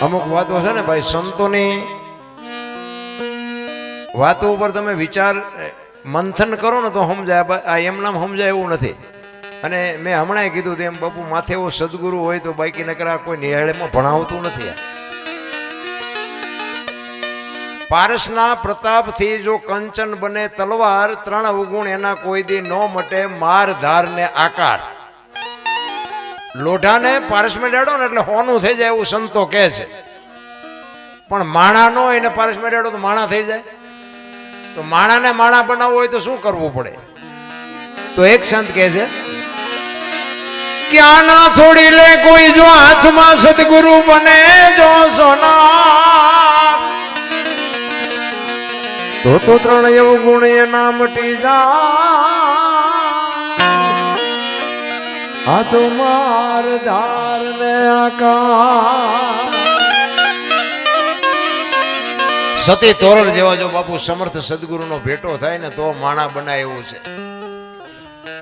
અમુક વાતો છે ને ભાઈ સંતોની વાતો ઉપર તમે વિચાર મંથન કરો ને તો સમજાય. આ એમનામ એમ નામ સમજાય એવું નથી. અને મેં હમણાં કીધું તેમ, બાપુ, માથે એવો સદગુરુ હોય તો બાકી નકરા કોઈ નિહાળેમાં ભણાવતું નથી પારસના પ્રતાપથી જો કંચન બને તલવાર, ત્રણ અવગુણ એના કોઈ દી ન મટે, માર ધાર ને આકાર. લોઢાને પારસમાં ડેડો ને એટલે હોનું થઈ જાય એવું સંતો કહે છે. પણ માણાનો એને પારસમાં ડેડો તો માણા થઈ જાય. તો માણાને માણા બનાવવું હોય તો શું કરવું પડે? તો એક સંત કહે છે ક્યાં ના છોડી લે કોઈ જો હાથમાં સદગુરુ બને જો સોના તો તો ત્રણ એવું ગુણ એના મટી જા તો માર ધાર ને સતી તોરણ જેવા જો બાપુ સમર્થ સદગુરુનો ભેટો થાય ને તો માણા બનાય એવું છે.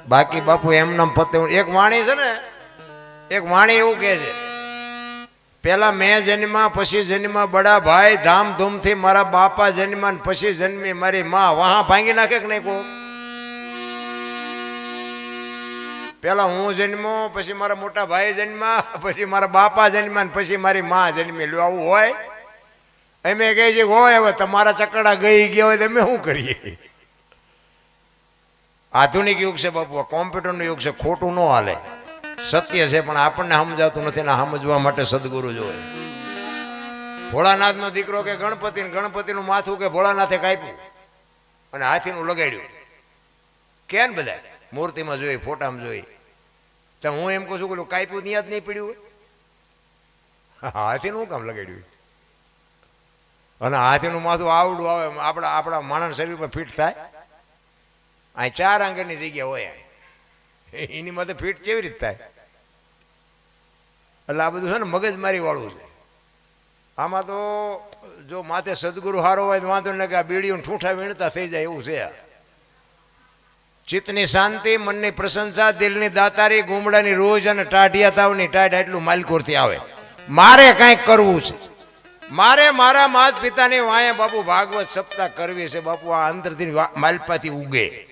બાકી બાપુ એમ નામ પતે એક વાણી છે ને, એક વાણી એવું કહે છે. પેલા મેં જન્મા પછી જન્મા બડા ભાઈ ધામધૂમથી મારા બાપા જન્મા પછી જન્મી મારી માં. વહા ભાંગી નાખે કે નહીં કો પેલા હું જન્મો, પછી મારા મોટા ભાઈ જન્મા, પછી મારા બાપા જન્મા ને પછી મારી મા જન્મી. લ્યો, આવું હોય? અમે કહે છે, હોય, હવે તમારા ચકડા ગઈ ગયા હોય તો અમે શું કરીએ? આધુનિક યુગ છે બાપુ કોમ્પ્યુટરનો યુગ છે, ખોટું ન હાલે. સત્ય છે, પણ આપણને સમજાતું નથી ને સમજવા માટે સદગુરુ જોઈએ ભોળાનાથનો દીકરો કે ગણપતિ ગણપતિનું માથું કે ભોળાનાથે કાપ્યું અને હાથીનું લગાડ્યું. કેન બધા મૂર્તિમાં જોઈ, ફોટામાં જોઈ. તો હું એમ કહું છું કે કાપ્યું ત્યાં જ નહીં પડ્યું હોય. હાથીનું શું કામ લગાડ્યું અને હાથીનું માથું આવડું આવે, આપણા આપણા માણસ શરીર પર ફિટ થાય? અહીં ચાર આંગણની જગ્યા હોય એની માથે ફિટ કેવી રીતે થાય? એટલે આ બધું છે ને મગજમારી વાળું છે. આમાં તો જો માથે સદગુરુ હારો હોય તો વાંધો ને કે આ બીડીઓ ઠૂંઠા વીણતા થઈ જાય એવું છે. આ. ચિત્તની શાંતિ, મનની પ્રશંસા, દિલની દાતારી, ગુમડાની રોજ અને ટાઢિયા તાવની ટાઢ એટલું માલકોરથી આવે. મારે કાંઈક કરવું છે. મારે મારા માત પિતાની વાંહે બાપુ ભાગવત સપ્તાહ કરવી છે. બાપુ આ અંતરથી વા- માલપાથી ઉગે.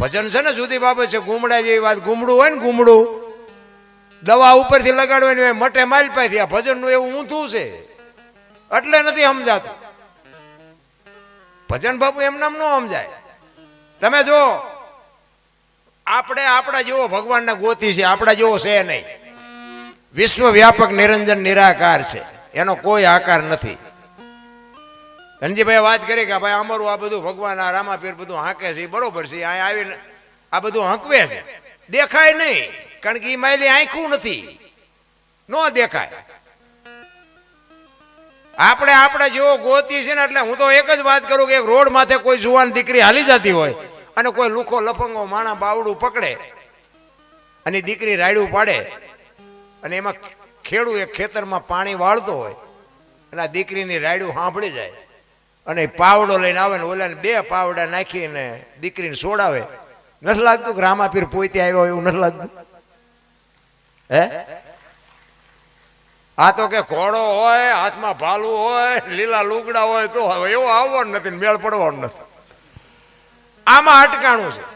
ભજન છે ને જુદી બાબત છે. ગુમડા જેવી વાત. ગુમડું હોય ને ગુમડું. દવા ઉપરથી લગાડવાની હોય મટે માલપાથી આ ભજનનું એવું ઊંધું છે. એટલે નથી સમજાતું. ભજન બાપુ એમ ન સમજાય. તમે જો આપણે આપણા જેવો ભગવાનના ગોતી છે, આપણા જેવો છે નહીં. વિશ્વ વ્યાપક નિરંજન નિરાકાર છે. એનો કોઈ આકાર નથી. ધનજીભાઈ વાત કરી કે ભાઈ અમારું આ બધું ભગવાન, આ રામાપીર બધું હાંકે છે બરોબર છે અહીંયા આવીને આ બધું હાંકવે છે. દેખાય નહીં, કારણ કે એ માયલી આંખું નથી. ન દેખાય. આપણે આપણે જેવો ગોતી છે ને, એટલે હું તો એક જ વાત કરું કે એક રોડ માથે કોઈ જુવાન દીકરી હાલી જતી હોય અને કોઈ લુખો લપંગો માણા બાવડું પકડે અને દીકરી રાયડું પાડે અને એમાં ખેડૂ એ ખેતરમાં પાણી વાળતો હોય અને આ દીકરીની રાયડું સાંભળી જાય અને પાવડો લઈને આવે ને ઓલાને બે પાવડા નાખીને દીકરીને સોડાવે. નથી લાગતું કે રામાપીર પોતે આવ્યો એવું નથી લાગતું? હે? આ તો કે ઘોડો હોય, હાથમાં ભાલું હોય, લીલા લુગડા હોય તો એવો આવવાનું નથી મેળ પડવાનું નથી. આમાં અટકાણું છે.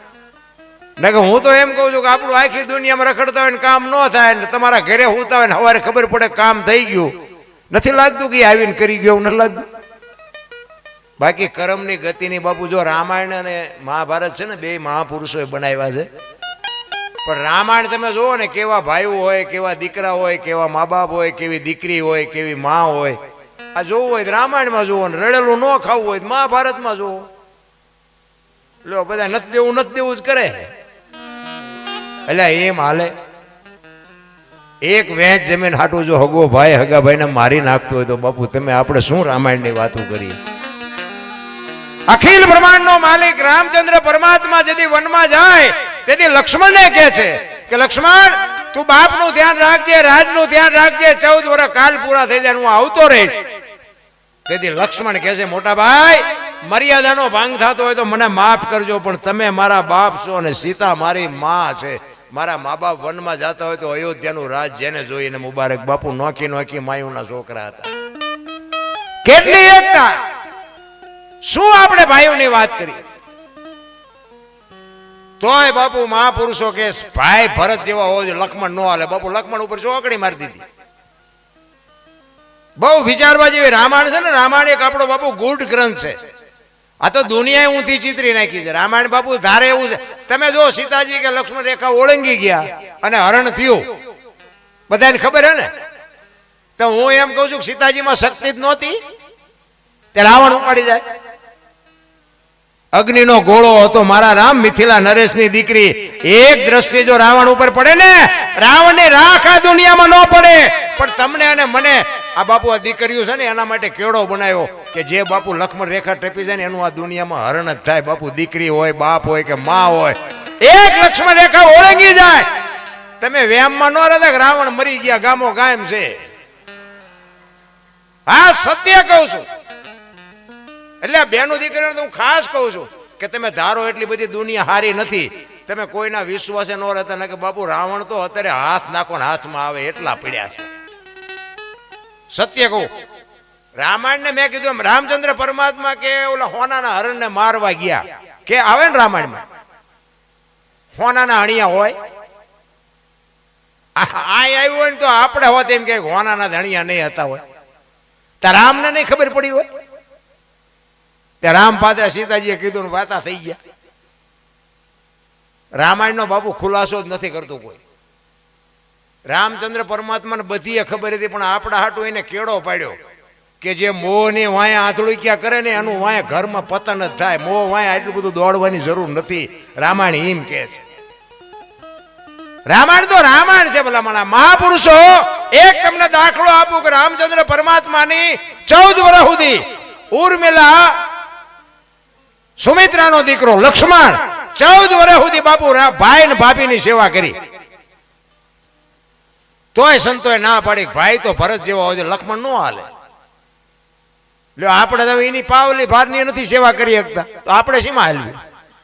ને કે હું તો એમ કહું છું કે આપણું આખી દુનિયામાં રખડતા હોય ને કામ ન થાય ને તમારા ઘરે હોતા હોય ને સવારે ખબર પડે કામ થઈ ગયું. નથી લાગતું કે આવીને કરી ગયો નથી લાગતું? બાકી કર્મની ગતિની બાપુ જો રામાયણ અને મહાભારત છે ને બે મહાપુરુષોએ બનાવ્યા છે. પણ રામાયણ તમે જુઓ ને કેવા ભાઈઓ હોય, કેવા દીકરા હોય, કેવા મા બાપ હોય, કેવી દીકરી હોય, કેવી મા હોય. આ જોવું હોય રામાયણમાં જુઓ ને, રડેલું ન ખાવું હોય મહાભારતમાં જુઓ. લો બધા નથી દેવું નથી દેવું જ કરે. એટલે એમ હાલે. એક વેચ જમીન હાટું જો હગો ભાઈ હગા ભાઈને મારી નાખતો હોય તો બાપુ, તમે આપણે શું રામાયણની વાતો કરીએ? અખિલ બ્રહ્માંડનો માલિક રામચંદ્ર પરમાત્મા જેથી વનમાં જાય, તેથી લક્ષ્મણને કહે છે કે, લક્ષ્મણ, તું બાપનું ધ્યાન રાખજે, રાજનું ધ્યાન રાખજે, ચૌદ વર્ષ કાલ પૂરા થઈ જાય હું આવતો રહીશ. તેથી લક્ષ્મણ કહે છે, મોટા ભાઈ મર્યાદાનો ભંગ થતો હોય તો મને માફ કરજો, પણ તમે મારા બાપ છો અને સીતા મારી માં છે. મારા મા બાપ વનમાં જતા હોય તો અયોધ્યાનું રાજ જેને જોઈને મુબારક. બાપુ નોખી નોખી માયુના છોકરા હતા. કેટલી એકતા? શું આપણે ભાઈઓની વાત કરી તોય બાપુ મહાપુરુષો કે, ભાઈ ભરત જેવા હોય લક્ષ્મણ નો હાલે. બાપુ લક્ષ્મણ ઉપર ચોકડી મારી દીધી. બહુ વિચારવા જેવી રામાયણ છે ને, રામાયણ એક આપણો બાપુ ગુડ ગ્રંથ છે. આ તો દુનિયાએ ઊંધી ચિતરી નાખી છે. રામાયણ બાપુ ધારે એવું છે. તમે જો સીતાજી કે લક્ષ્મણ રેખા ઓળંગી ગયા અને હરણ થયું, બધાને ખબર હે ને? તો હું એમ કહું છું કે સીતાજીમાં શક્તિ જ નહોતી. તે રાવણ ઉપાડી જાય. અગ્નિનો ગોળો હતો મારા રામ મિથિલા નરેશની દીકરી. એક દ્રષ્ટિ જો રાવણ ઉપર પડે ને, રાવણની રાખ આ દુનિયામાં ન પડે. પણ તમને અને મને આ બાપુ આ દીકરીઓ છે ને, એના માટે કેળો બનાવ્યો. કે જે બાપુ લક્ષ્મણ રેખા ટપી જાય ને એનું આ દુનિયામાં હરણ જ થાય. બાપુ દીકરી હોય, બાપ હોય કે મા હોય, એક લક્ષ્મણ રેખા ઓળંગી જાય. તમે વ્યામમાં ન રહેતા રાવણ મરી ગયા, ગામો ગાયમ છે. હા, સત્ય કહું છું. એટલે બેનો દીકરીઓને તો હું ખાસ કહું છું કે તમે ધારો એટલી બધી દુનિયા હારી નથી. તમે કોઈના વિશ્વાસે ન રહેતા ને કે બાપુ રાવણ તો અત્યારે હાથ નાખો હાથમાં આવે એટલા પીડ્યા છે. સત્ય કહું. રામાયણને મેં કીધું એમ, રામચંદ્ર પરમાત્મા કે ઓલા હોનાના હરણને મારવા ગયા. કે આવે ને રામાયણમાં? હોનાના હણિયા હોય? આ આવ્યું હોય ને તો આપણે હોત એમ કે હોનાના ધણિયા નહીં હતા હોય. તો રામને નહીં ખબર પડી હોય? તે રામ પાત્ર સીતાજીએ કીધું ને વાતા થઈ ગયા. રામાયણનો બાપુ ખુલાસો જ નથી કરતું કોઈ. રામચંદ્ર પરમાત્માને બધી ખબર હતી, પણ આપણા હાટું એને કેળો પાડ્યો. કે જે મોહની વાયા આંતળું ક્યાં કરે ને એનું વાયા ઘરમાં પતન જ થાય. મોહ વાયા એટલું બધું દોડવાની જરૂર નથી. રામાયણ એમ કે છે. રામાયણ તો રામાયણ છે ભલા માણા મહાપુરુષો, એક તમને દાખલો આપું કે રામચંદ્ર પરમાત્માની ચૌદ વર્ષ સુધી ઉર્મિલા સુમિત્રાનો દીકરો લક્ષ્મણ ચૌદ વર્ષ સુધી બાપુ ભાઈ ને ભાભીની સેવા કરી. તોય સંતોએ ના પાડી ભાઈ તો ભરત જેવા હોય લક્ષ્મણ નો હાલે. લ્યો આપણે તો એની પાવલી ભારની નથી સેવા કરી શકતા. તો આપણે શીમાં હાલવી